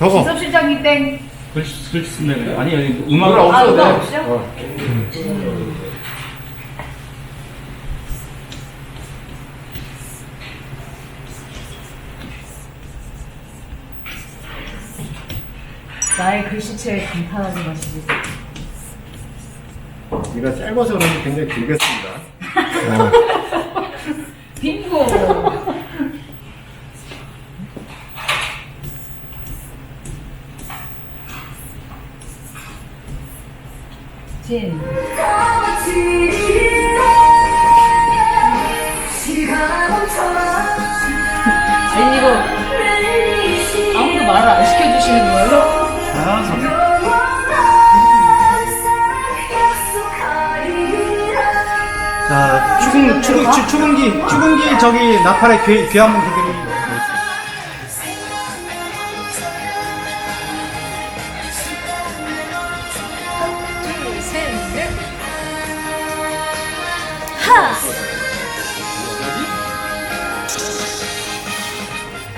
적어. 지섭 실장님 땡. 글씨 글씨 쓰네. 아니 아니 음악 없어도 아, 음악 돼. 없이요? 어. 나의 글씨체에 감탄하지 마시지. 네가 짧아서 그런지 굉장히 길게 씁니다. 빙고. 진. 아니 이거 아무도 말을 안 시켜주시는 거예요? 자, 추궁, 추궁, 추, 추궁기, 추궁기 저기 나팔에 귀, 귀 한번 기드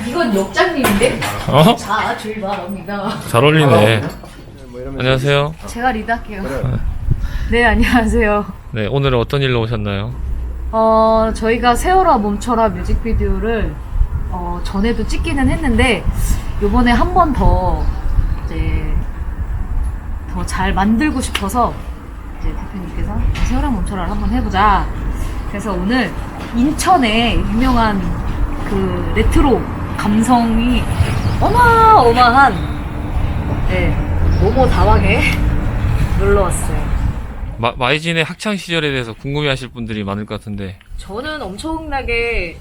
이건 역장님인데? 어? 자 출발합니다. 잘 어울리네. 뭐 이러면서 안녕하세요. 제가 리드할게요. 네 안녕하세요. 네, 오늘은 어떤 일로 오셨나요? 어, 저희가 세월아 멈춰라 뮤직비디오를 어, 전에도 찍기는 했는데 요번에 한 번 더 이제 더 잘 만들고 싶어서 이제 대표님께서 세월아 멈춰라를 한번 해보자. 그래서 오늘 인천에 유명한 그 레트로 감성이 어마어마한 네, 모모 다방에 놀러 왔어요. 마, 마이진의 학창 시절에 대해서 궁금해하실 분들이 많을 것 같은데 저는 엄청나게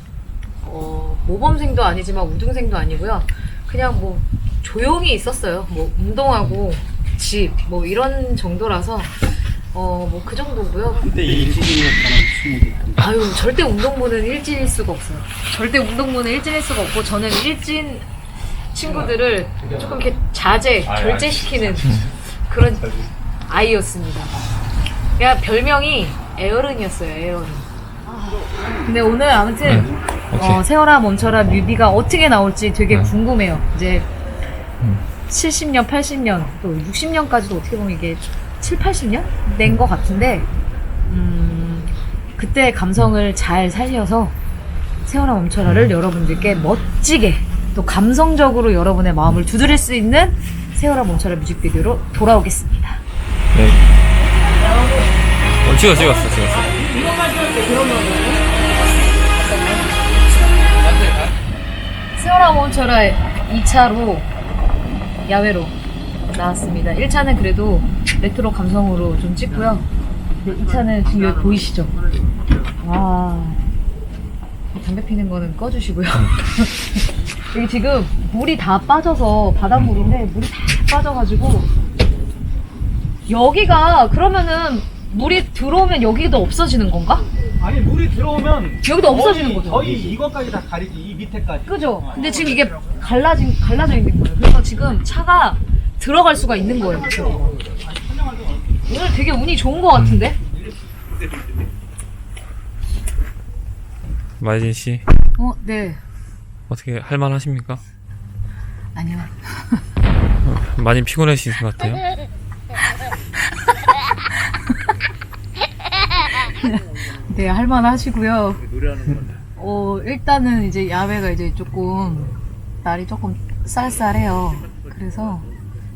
어, 모범생도 아니지만 우등생도 아니고요. 그냥 뭐 조용히 있었어요. 뭐 운동하고 집 뭐 이런 정도라서 어 뭐 그 정도고요. 그때 일찍이었다는 친구들. 아유 절대 운동부는 일진일 수가 없어요. 절대 운동부는 일진일 수가 없고 저는 일진 친구들을 조금 이렇게 자제 절제시키는 그런 아이였습니다. 그냥 별명이 에어른이었어요. 에어른. 근데 오늘 아무튼 오케이. 어, 세월아 멈춰라 뮤비가 어떻게 나올지 되게 궁금해요. 이제 70년, 80년, 또 60년까지도 어떻게 보면 이게 7, 80년 된 것 같은데, 음, 그때 감성을 잘 살려서 세월아 멈춰라를 여러분들께 멋지게 또 감성적으로 여러분의 마음을 두드릴 수 있는 세월아 멈춰라 뮤직비디오로 돌아오겠습니다. 네. 어, 찍어 찍었어 찍었어. 세월아 멈춰라 2차로 야외로 나왔습니다. 1차는 그래도 레트로 감성으로 좀 찍고요. 2차는 지금 여기 보이시죠? 와. 담배 피는 거는 꺼주시고요. 여기 지금 물이 다 빠져서 바닷물인데 물이 다 빠져가지고 여기가 그러면은 물이 들어오면 여기도 없어지는 건가? 아니 물이 들어오면 여기도 없어지는 거죠? 거의 이것까지 다 가리지 이 밑에까지. 그죠? 근데 지금 이게 갈라진, 갈라져 있는 거예요. 그래서 지금 차가 들어갈 수가 있는 거예요. 오늘 되게 운이 좋은 것 같은데? 마이진 씨 어, 네. 어떻게 할 만 하십니까? 아니요. 많이 피곤하신 것 같아요. 네, 할만 하시고요. 어, 일단은 이제 야외가 이제 조금, 날이 조금 쌀쌀해요. 그래서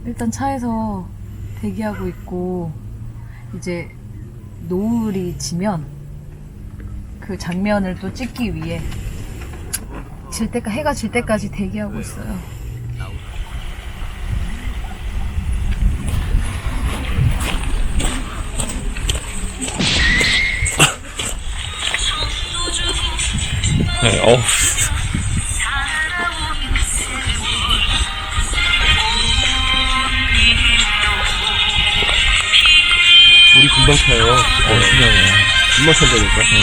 일단 차에서 대기하고 있고, 이제 노을이 지면 그 장면을 또 찍기 위해 질 때까 해가 질 때까지 대기하고 있어요. 네, 어 우. 우리 금방 타요. 어, 신기하네. 금방.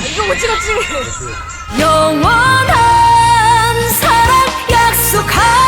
이거 못 찍었지? 영원한 사랑 약속하